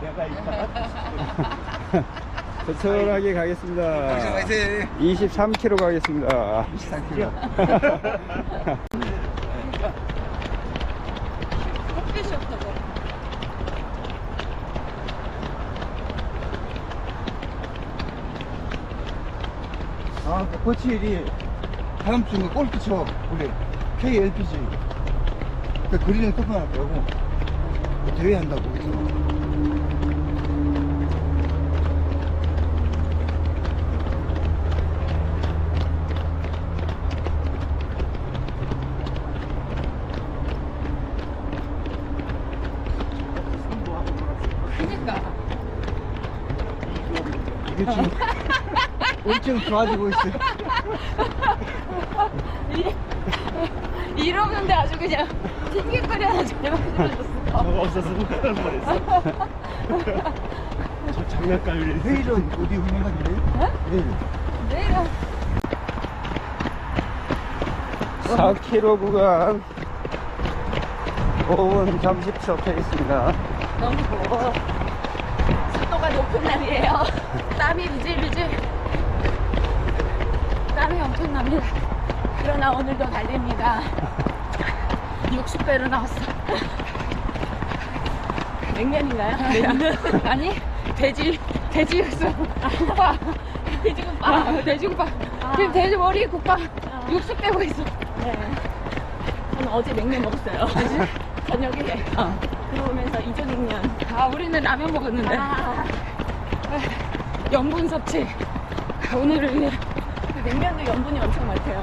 내가 이따가 천천하게 가겠습니다. 화이팅! 23km 가겠습니다. 23km. 햇빛이 없다고. 아, 그 버치일이 다음 주에 골프 쳐. 우리 KLPG. 그 그린을 토크하더라고. 그 대회 한다고. 그래서. 그니까. 이게 지금 엄청 좋아지고 있어요. 이- 이러는데 아주 그냥 튕길거리 하나 잘 만들어줬어. 너가 없어서 못 가는 뻔했어 저 장난감이 회의는 어디 운영하길래? 회의를. 내일은 4km 구간 5분 30초 페이스입니다. 너무 더워. 습도가 높은 날이에요. 땀이 비질비질. 땀이 엄청납니다. 그러나 오늘도 달립니다. 60배로 나왔어. 냉면인가요? 냉면? 아니, 돼지, 돼지 육수. 국밥. 돼지국밥. 돼지국밥. 지금 돼지 머리 국밥 60 빼고 있어. 네. 저는 어제 냉면 먹었어요. 저녁에. 들어오면서 이조 냉면. 아, 우리는 라면 먹었는데. 염분 섭취. 오늘은 냉면도 염분이 엄청 많대요.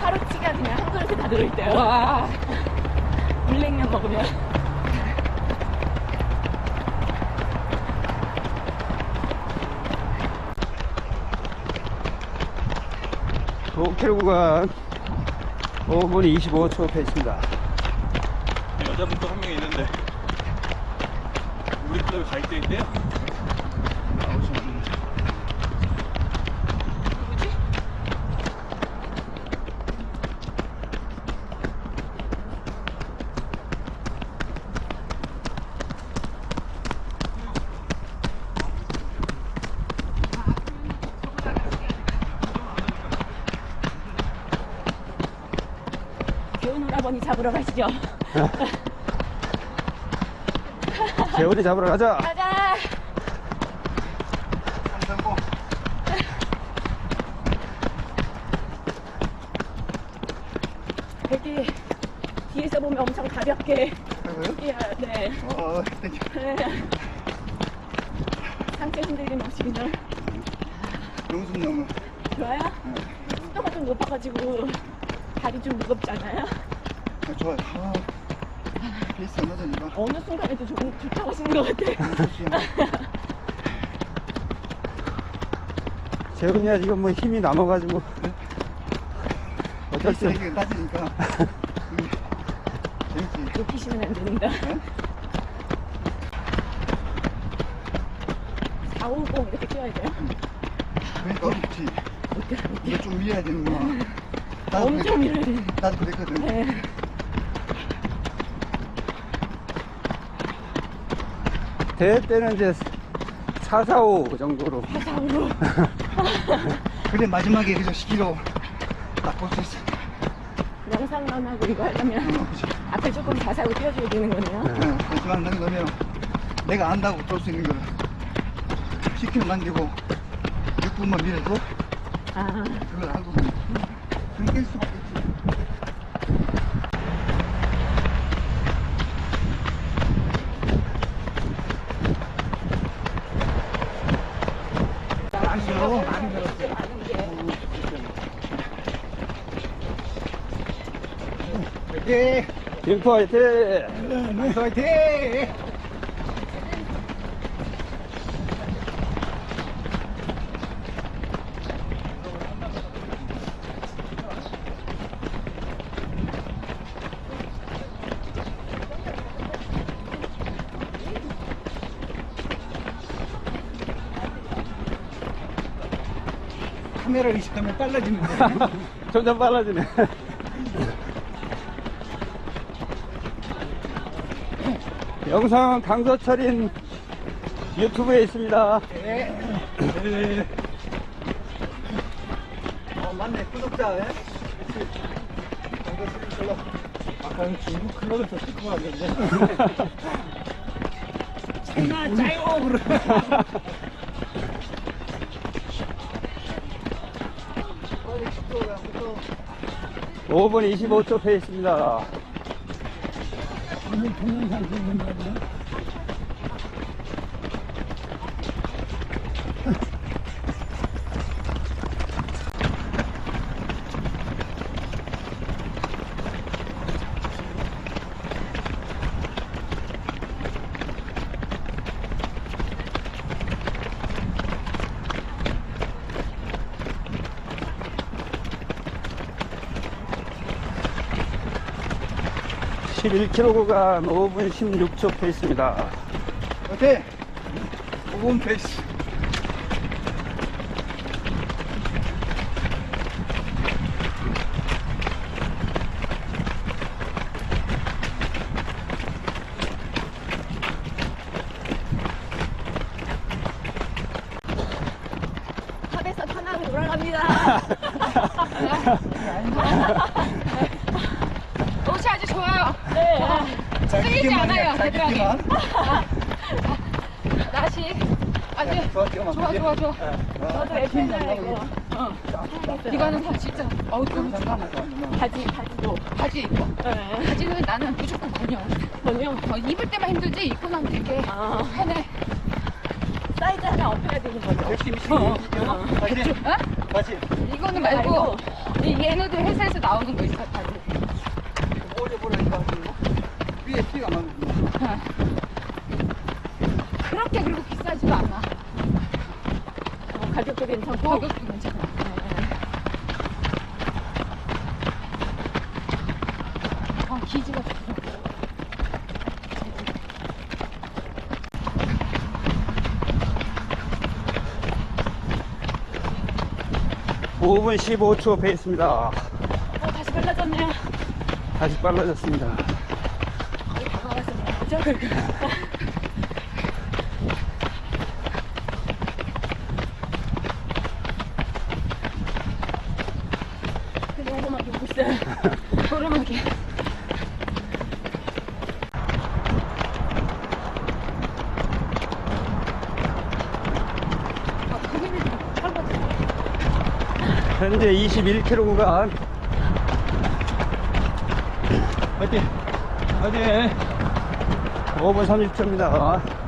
하루치가 그냥 한 그릇에 다 들어있대요. 와. 물냉면 먹으면. m 구간 5분 25초 페이스입니다. 여자분 또 한 명 있는데 우리 클럽에 가입돼 있대요? 나오시면 누구지? 귀여운 오라버니 잡으러 가시죠. 재훈이 잡으러 가자. 가자. 되게 뒤에서 보면 엄청 가볍게 그래요? 뛰어야 돼. 어, 땡큐. 네. 상체 흔들림 없이 그냥 영순 형은 좋아요? 습도가 좀 높아가지고 다리 좀 무겁잖아요? 아, 좋아요. 아, 페이스 안 맞으니까. 어느 순간에도 조금 좋다고 하시는 것 같아. 재훈이야 지금 뭐 힘이 남아가지고 어쩔 수 페이스 이게 낮으니까. 이게 재밌지. 높이시면 안 됩니다. 네? 4, 5, 0 이렇게 뛰어야 돼요? 그러니까 어렵지. 이거 좀 밀어야 되는구나. 나도 엄청 그랬- 돼. 나도 그랬거든. 네. 대회 때는 이제 4, 4, 5 정도로 4으로. 그래 마지막에 그저 10kg 딱볼수 있어. 영상런하고 이거 하려면 어, 그치. 앞에 조금 자세하고 뛰어줘야 되는 거네요. 어, 하지만 나는 너면 내가 안다고 볼 수 있는 거를 10kg 남기고 6분만 밀어도 아, 그걸 알고 할 수밖에 없지. 많이 들어, 많이 들었어. 예, 빙포 화이팅! 네, 화이팅! 카메라 의식하면 빨라지는데. 점점 빨라지네. 영상 강서철인 유튜브에 있습니다. 네. 어, 맞네. 구독자, 예? 그치. 반갑습니다. 클럽. 아까는 중국 클럽에서 찍고 왔는데. 나 짜요! 그래. 5분 25초 페이스입니다. 오늘 동영상 찍는 거아요 11km 구간 5분 16초 페이스입니다. 오케이! 5분 페이스. 대표님. 날씨 아주 좋아, 지금 좋아, 좋아, 좋아. 저도 애플이야, 이거. 어. 이거는 다 진짜, 어우, 너무 좋아. 바지, 바지도. 바지 입고. 바지는 나는 무조건 번영. 번영? 어, 입을 때만 힘들지, 입고 나면 되게 편해. 사이즈 하나 업해야 되는 거죠? 열심히 쉬고. 다시. 어? 다시. 이거는 말고, 이 얘네들 회사에서 나오는 거 있어, 바지. 오래 보니까 위에 티가 나는 그렇게 그리고 비싸지도 않아. 어, 가격도 괜찮고. 가격도 괜찮아. 어, 기지가 좋아. 오분 15초 페이스입니다. 어, 다시 빨라졌네요. 다시 빨라졌습니다. 그냥 오르막이 오고 있어요. 빨라져. 현재 21 k 로 구간 어디? 어디? 5분 30초입니다. 마지막. 반갑습니다.